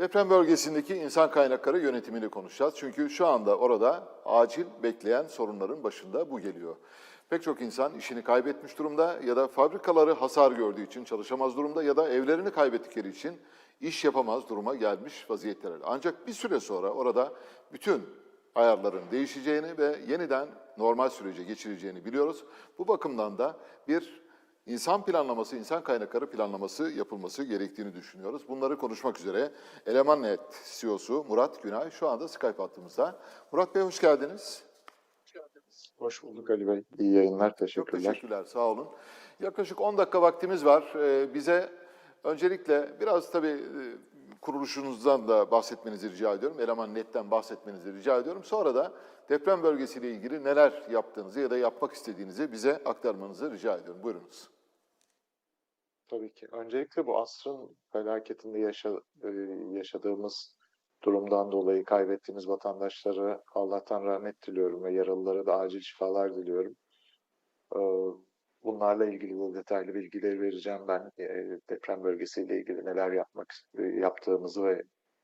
Deprem bölgesindeki insan kaynakları yönetimini konuşacağız. Çünkü şu anda orada acil bekleyen sorunların başında bu geliyor. Pek çok insan işini kaybetmiş durumda ya da fabrikaları hasar gördüğü için çalışamaz durumda ya da evlerini kaybettikleri için iş yapamaz duruma gelmiş vaziyetteler. Ancak bir süre sonra orada bütün ayarların değişeceğini ve yeniden normal sürece geçireceğini biliyoruz. Bu bakımdan da bir İnsan planlaması, insan kaynakları planlaması yapılması gerektiğini düşünüyoruz. Bunları konuşmak üzere Elemannet CEO'su Murat Günay şu anda Skype hattımızda. Murat Bey hoş geldiniz. Hoş bulduk Ali Bey. İyi yayınlar. Çok Teşekkürler. teşekkürler, sağ olun. Yaklaşık 10 dakika vaktimiz var. Ee, bize öncelikle biraz tabii e, kuruluşunuzdan da bahsetmenizi rica ediyorum. Eleman Net'ten bahsetmenizi rica ediyorum. Sonra da deprem bölgesiyle ilgili neler yaptığınızı ya da yapmak istediğinizi bize aktarmanızı rica ediyorum. Buyurunuz. Tabii ki. Öncelikle bu asrın felaketinde yaşa- e, yaşadığımız durumdan dolayı kaybettiğimiz vatandaşlara Allah'tan rahmet diliyorum ve yaralılara da acil şifalar diliyorum. Ee, Bunlarla ilgili de detaylı bilgileri vereceğim ben. E, Deprem bölgesiyle ilgili neler yapmak e, yaptığımızı ve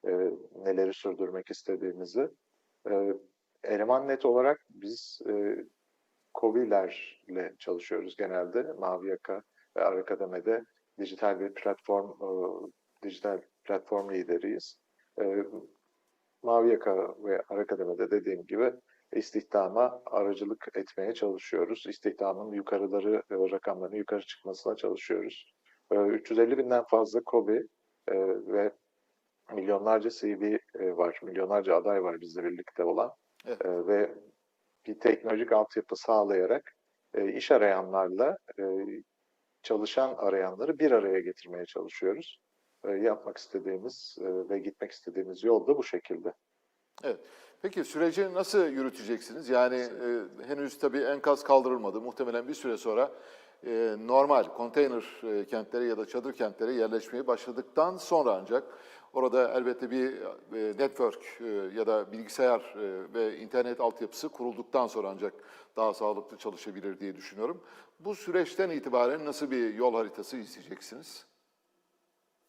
e, neleri sürdürmek istediğimizi. E, Eleman Net olarak biz e, COBİ'lerle çalışıyoruz genelde. Mavi Yaka ve Arakademi'de dijital bir platform, e, dijital platform lideriyiz. E, Mavi Yaka ve Arakademi'de dediğim gibi istihdama aracılık etmeye çalışıyoruz. İstihdamın yukarıları, e, rakamların yukarı çıkmasına çalışıyoruz. E, 350 binden fazla KOBİ e, ve milyonlarca CV e, var, milyonlarca aday var bizle birlikte olan Evet. E, ve bir teknolojik altyapı sağlayarak e, iş arayanlarla e, çalışan arayanları bir araya getirmeye çalışıyoruz. E, yapmak istediğimiz e, ve gitmek istediğimiz yol da bu şekilde. Evet. Peki süreci nasıl yürüteceksiniz? Yani e, henüz tabii enkaz kaldırılmadı. Muhtemelen bir süre sonra e, normal konteyner e, kentlere ya da çadır kentlere yerleşmeye başladıktan sonra ancak orada elbette bir e, network e, ya da bilgisayar e, ve internet altyapısı kurulduktan sonra ancak daha sağlıklı çalışabilir diye düşünüyorum. Bu süreçten itibaren nasıl bir yol haritası izleyeceksiniz?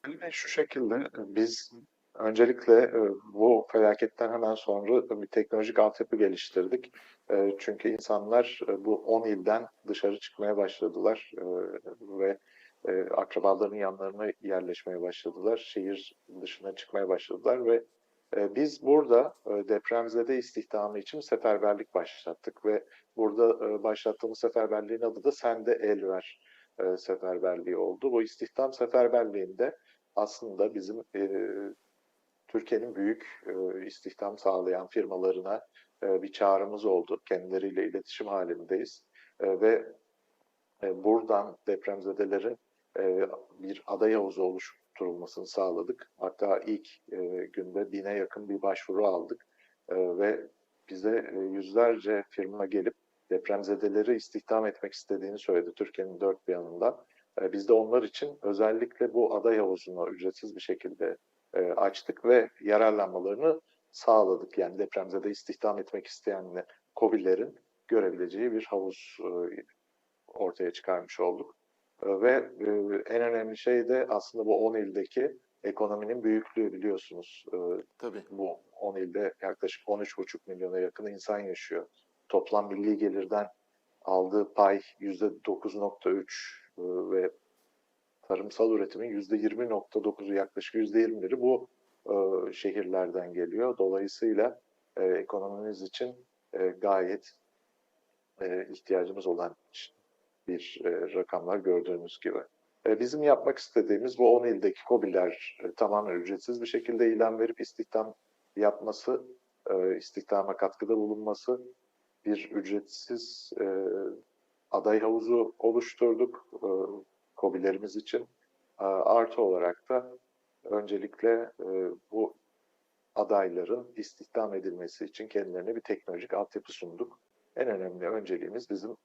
Ve şu şekilde biz öncelikle e, bu felaketten hemen sonra bir teknolojik altyapı geliştirdik. E, Çünkü insanlar e, bu 10 ilden dışarı çıkmaya başladılar ve akrabalarının yanlarına yerleşmeye başladılar. Şehir dışına çıkmaya başladılar ve biz burada e, depremzede istihdamı için seferberlik başlattık ve burada e, başlattığımız seferberliğin adı da Sende El Ver e, seferberliği oldu. Bu istihdam seferberliğinde aslında bizim Türkiye'nin büyük istihdam sağlayan firmalarına bir çağrımız oldu. Kendileriyle iletişim halindeyiz ve buradan depremzedelerin bir aday havuzu oluşturulmasını sağladık. Hatta ilk e, günde bine yakın bir başvuru aldık E, ve bize e, yüzlerce firma gelip depremzedeleri istihdam etmek istediğini söyledi Türkiye'nin dört bir yanından. E, Biz de onlar için özellikle bu aday havuzunu ücretsiz bir şekilde e, açtık ve yararlanmalarını sağladık. Yani depremzede istihdam etmek isteyen COBİ'lerin görebileceği bir havuz e, ortaya çıkarmış olduk. Ve e, en önemli şey de aslında bu 10 ildeki ekonominin büyüklüğü biliyorsunuz. E, Tabii. Bu 10 ilde yaklaşık 13,5 milyona yakın insan yaşıyor. Toplam milli gelirden aldığı pay %9.3 e, ve tarımsal üretimin %20.9'u yaklaşık %21'i bu şehirlerden geliyor. Dolayısıyla ekonomimiz için gayet ihtiyacımız olan bir e, rakamlar gördüğünüz gibi. E, bizim yapmak istediğimiz bu 10 ildeki KOBİ'ler e, tamamen ücretsiz bir şekilde ilan verip istihdam yapması, e, istihdama katkıda bulunması, bir ücretsiz e, aday havuzu oluşturduk e, KOBİ'lerimiz için. E, artı olarak da öncelikle e, bu adayların istihdam edilmesi için kendilerine bir teknolojik altyapı sunduk. En önemli önceliğimiz bizim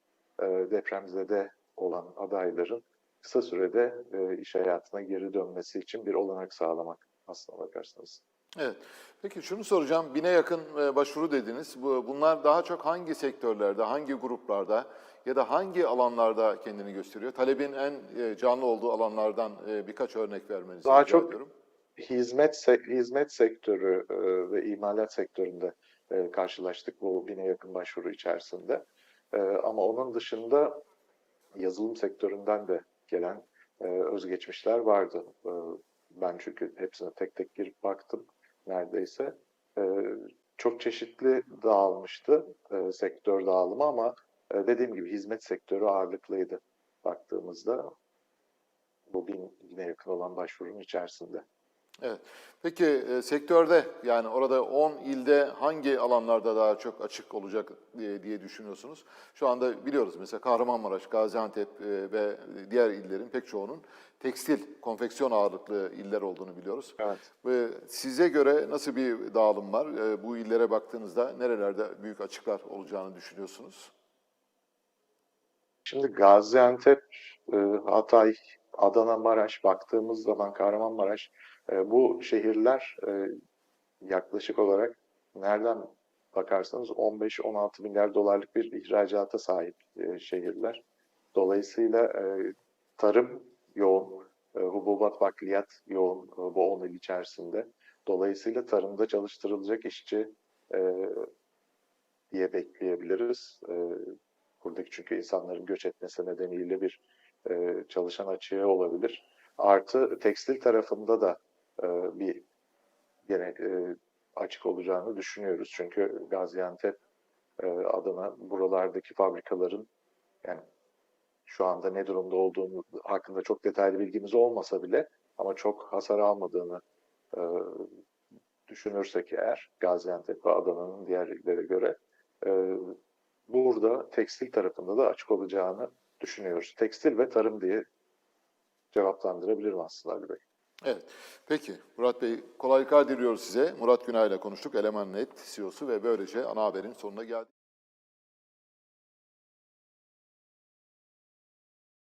depremzede olan adayların kısa sürede e, iş hayatına geri dönmesi için bir olanak sağlamak aslına bakarsanız. Evet. Peki şunu soracağım. Bine yakın e, başvuru dediniz. Bu- Bunlar daha çok hangi sektörlerde, hangi gruplarda ya da hangi alanlarda kendini gösteriyor? Talebin en e, canlı olduğu alanlardan e, birkaç örnek vermenizi Daha rica çok- ediyorum. hizmet hizmet sektörü e, ve imalat sektöründe e, karşılaştık bu bine yakın başvuru içerisinde. E, ama onun dışında yazılım sektöründen de gelen e, özgeçmişler vardı. E, ben çünkü hepsine tek tek girip baktım neredeyse. E, çok çeşitli dağılmıştı e, sektör dağılımı ama e, dediğim gibi hizmet sektörü ağırlıklıydı baktığımızda bu bin bine yakın olan başvurunun içerisinde. Evet. Peki e, sektörde yani orada 10 ilde hangi alanlarda daha çok açık olacak diye, diye düşünüyorsunuz? Şu anda biliyoruz mesela Kahramanmaraş, Gaziantep e, ve diğer illerin pek çoğunun tekstil, konfeksiyon ağırlıklı iller olduğunu biliyoruz. Evet. Ve size göre nasıl bir dağılım var? E, bu illere baktığınızda nerelerde büyük açıklar olacağını düşünüyorsunuz? Şimdi Gaziantep, e, Hatay, Adana, Maraş baktığımız zaman Kahramanmaraş e, bu şehirler e, yaklaşık olarak nereden bakarsanız 15-16 milyar dolarlık bir ihracata sahip e, şehirler. Dolayısıyla tarım yoğun, hububat bakliyat yoğun bu 10 il içerisinde. Dolayısıyla tarımda çalıştırılacak işçi diye bekleyebiliriz. E, buradaki çünkü insanların göç etmesi nedeniyle bir çalışan açığı olabilir. Artı tekstil tarafında da e, bir gene e, açık olacağını düşünüyoruz. Çünkü Gaziantep, e, Adana buralardaki fabrikaların yani şu anda ne durumda olduğunu hakkında çok detaylı bilgimiz olmasa bile ama çok hasar almadığını e, düşünürsek eğer Gaziantep ve Adana'nın diğer göre e, burada tekstil tarafında da açık olacağını düşünüyoruz. Tekstil ve tarım diye cevaplandırabilirim aslında Ali Bey. Evet. Peki Murat Bey kolaylıklar diliyoruz size. Murat Günay ile konuştuk. Eleman Net CEO'su ve böylece ana haberin sonuna geldik.